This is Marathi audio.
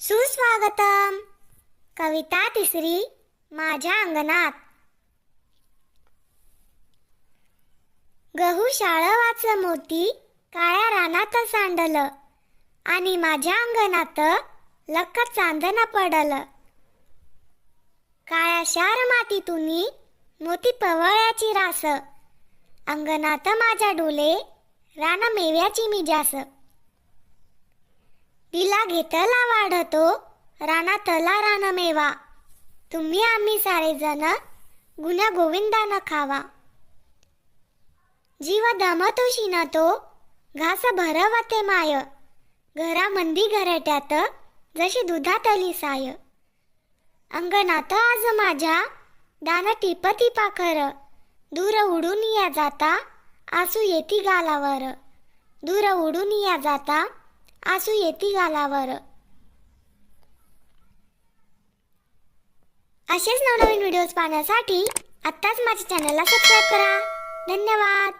सुस्वागतम. कविता तिसरी माझ्या अंगणात. गहू शाळवाच मोती काळ्या रानात सांडल. आणि माझ्या अंगणात लक्क चांदण पडल. काळ्या शार तुम्ही मोती पवळ्याची रास. अंगणात माझ्या डोले रान मेव्याची मी जास. घेतला वाढतो. रानातला रान मेवा. तुम्ही आम्ही सारेजण गुन्हा गोविंदानं खावा. जीव दमतो शिनतो घास भरवते माय. घरामंदी घरट्यात जशी दुधातली साय. अंगणात आज माझ्या दान टिपती पाखर. दूर उडून या जाता आसू येती गालावर. दूर उडून या जाता आसू येती गालावर. असेच नवनवीन व्हिडिओज पाहण्यासाठी आत्ताच माझ्या चॅनलला सबस्क्राईब करा. धन्यवाद.